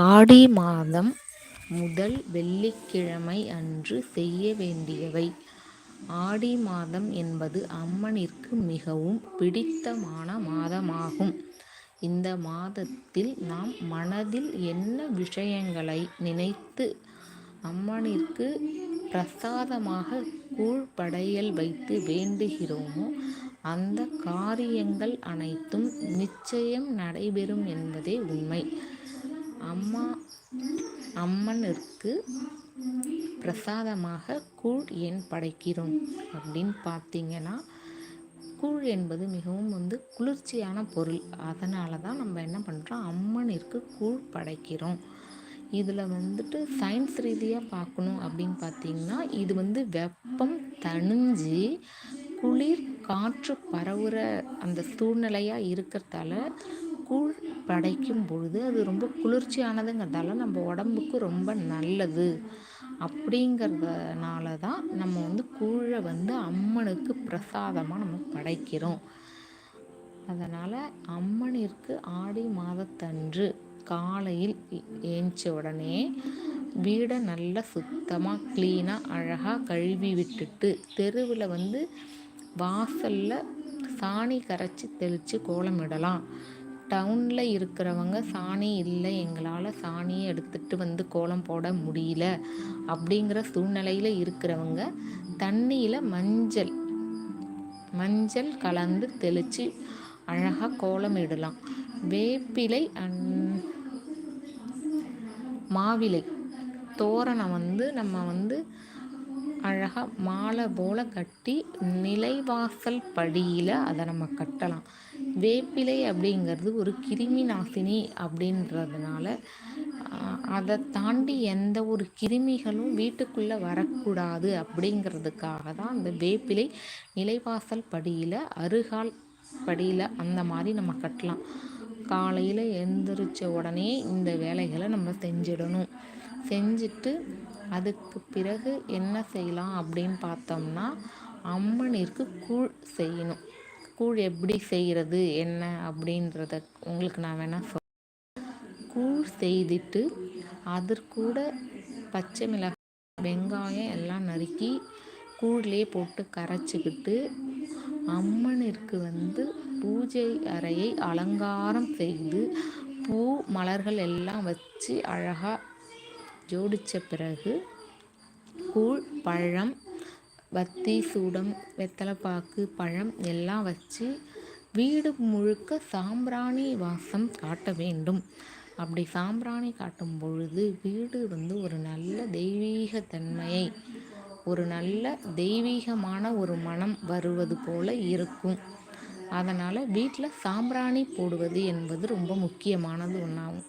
ஆடி மாதம் முதல் வெள்ளிக்கிழமை அன்று செய்ய வேண்டியவை ஆடி மாதம் என்பது அம்மனிற்கு மிகவும் பிடித்தமான மாதமாகும். இந்த மாதத்தில் நாம் மனதில் என்ன விஷயங்களை நினைத்து அம்மனிற்கு பிரசாதமாக கூழ் படையல் வைத்து வேண்டுகிறோமோ அந்த காரியங்கள் அனைத்தும் நிச்சயம் நடைபெறும் என்பதே உண்மை. அம்மா அம்மனிற்கு பிரசாதமாக கூழ் ஏன் படைக்கிறோம் அப்படின்னு பார்த்தீங்கன்னா கூழ் என்பது மிகவும் வந்து குளிர்ச்சியான பொருள். அதனால தான் நம்ம என்ன பண்ணுறோம் அம்மனிற்கு கூழ் படைக்கிறோம். இதில் வந்துட்டு சயின்ஸ் ரீதியாக பார்க்கணும் அப்படின்னு பார்த்தீங்கன்னா இது வந்து வெப்பம் தணிஞ்சு குளிர் காற்று பரவுகிற அந்த சூழ்நிலையாக இருக்கிறதால கூழ் படைக்கும் பொழுது அது ரொம்ப குளிர்ச்சியானதுங்கிறதால நம்ம உடம்புக்கு ரொம்ப நல்லது. அப்படிங்கிறதுனால தான் நம்ம வந்து கூழை வந்து அம்மனுக்கு பிரசாதமாக நம்ம படைக்கிறோம். அதனால் அம்மனிற்கு ஆடி மாதத்தன்று காலையில் ஏஞ்ச உடனே வீடை நல்லா சுத்தமாக க்ளீனாக அழகாக கழுவி விட்டுட்டு தெருவில் வந்து வாசலில் சாணி கரைச்சி தெளித்து கோலமிடலாம். டவுனில் இருக்கிறவங்க சாணி இல்லை எங்களால் சாணியை எடுத்துகிட்டு வந்து கோலம் போட முடியல அப்படிங்கிற சூழ்நிலையில் இருக்கிறவங்க தண்ணியில் மஞ்சள் மஞ்சள் கலந்து தெளித்து அழகாக கோலம் இடலாம். வேப்பிலை மாவிலை தோரணம் வந்து நம்ம வந்து அழகாக மாலை போல் கட்டி நிலைவாசல் படியில் அதை நம்ம கட்டலாம். வேப்பிலை அப்படிங்கிறது ஒரு கிருமி நாசினி அப்படின்றதுனால அதை தாண்டி எந்த ஒரு கிருமிகளும் வீட்டுக்குள்ளே வரக்கூடாது அப்படிங்கிறதுக்காக தான் அந்த வேப்பிலை நிலைவாசல் படியில் அருகால் படியில் அந்த மாதிரி நம்ம கட்டலாம். காலையில் எழுந்திரிச்ச உடனே இந்த வேலைகளை நம்ம செஞ்சிடணும். செஞ்சுட்டு அதுக்கு பிறகு என்ன செய்யலாம் அப்படின்னு பார்த்தோம்னா அம்மனிற்கு கூழ் செய்யணும். கூழ் எப்படி செய்கிறது என்ன அப்படின்றத உங்களுக்கு நான் வேணால் சொல் கூழ் செய்துட்டு அதற்கூட பச்சை மிளகாய் வெங்காயம் எல்லாம் நறுக்கி கூழ்லேயே போட்டு கரைச்சிக்கிட்டு அம்மனிற்கு வந்து பூஜை அறையை அலங்காரம் செய்து பூ மலர்கள் எல்லாம் வச்சு அழகாக ஜோடித்த பிறகு கூழ் பழம் வத்தி சூடம் வெத்தலைப்பாக்கு பழம் எல்லாம் வச்சு வீடு முழுக்க சாம்பிராணி வாசம் காட்ட வேண்டும். அப்படி சாம்பிராணி காட்டும் பொழுது வீடு வந்து ஒரு நல்ல தெய்வீக தன்மையை ஒரு நல்ல தெய்வீகமான ஒரு மனம் வருவது போல இருக்கும். அதனால் வீட்டில் சாம்பிராணி போடுவது என்பது ரொம்ப முக்கியமானது ஒன்றாகும்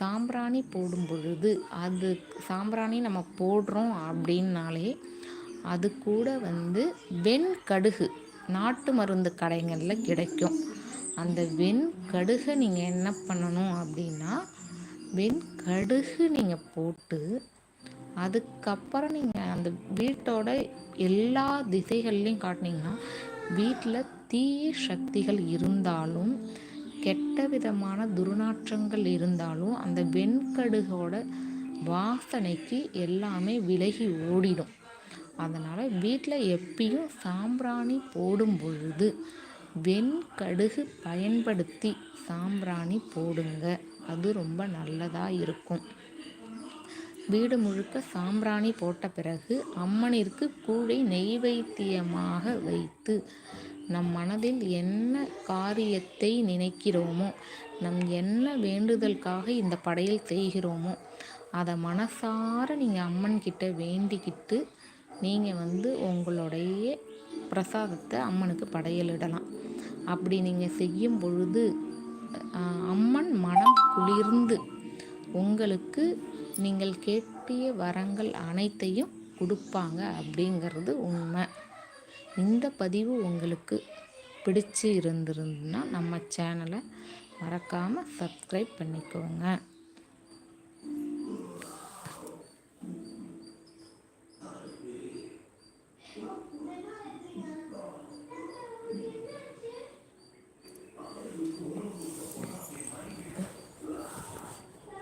சாம்பிராணி போடும் பொழுது அது சாம்பிராணி நம்ம போடுறோம் அப்படின்னாலே அது கூட வந்து வெண்கடுகு நாட்டு மருந்து கடைகளில் கிடைக்கும். அந்த வெண்கடுகை நீங்கள் என்ன பண்ணணும் அப்படின்னா வெண்கடுகு நீங்கள் போட்டு அதுக்கப்புறம் நீங்கள் அந்த வீட்டோட எல்லா திசைகள்லையும் காட்டினீங்கன்னா வீட்டில் தீய சக்திகள் இருந்தாலும் கெட்ட விதமான துர்நாற்றங்கள் இருந்தாலும் அந்த வெண்கடுகோட வாசனைக்கு எல்லாமே விலகி ஓடிடும். அதனால் வீட்டில் எப்பயும் சாம்பிராணி போடும் பொழுது வெண்கடுகு பயன்படுத்தி சாம்பிராணி போடுங்க. அது ரொம்ப நல்லதாக இருக்கும். வீடு முழுக்க சாம்பிராணி போட்ட பிறகு அம்மனிற்கு கூழை நெய்வைத்தியமாக வைத்து நம் மனதில் என்ன காரியத்தை நினைக்கிறோமோ நம் என்ன வேண்டுதலுக்காக இந்த படையல் செய்கிறோமோ அதை மனசார நீங்கள் அம்மன்கிட்ட வேண்டிக்கிட்டு நீங்கள் வந்து உங்களுடைய பிரசாதத்தை அம்மனுக்கு படையலிடலாம். அப்படி நீங்கள் செய்யும் பொழுது அம்மன் மனம் குளிர்ந்து உங்களுக்கு நீங்கள் கேட்டிய வரங்கள் அனைத்தையும் கொடுப்பாங்க அப்படிங்கிறது உண்மை. இந்த பதிவு உங்களுக்கு பிடிச்சி இருந்திருந்துன்னா நம்ம சேனலை மறக்காமல் சப்ஸ்கிரைப் பண்ணிக்கோங்க.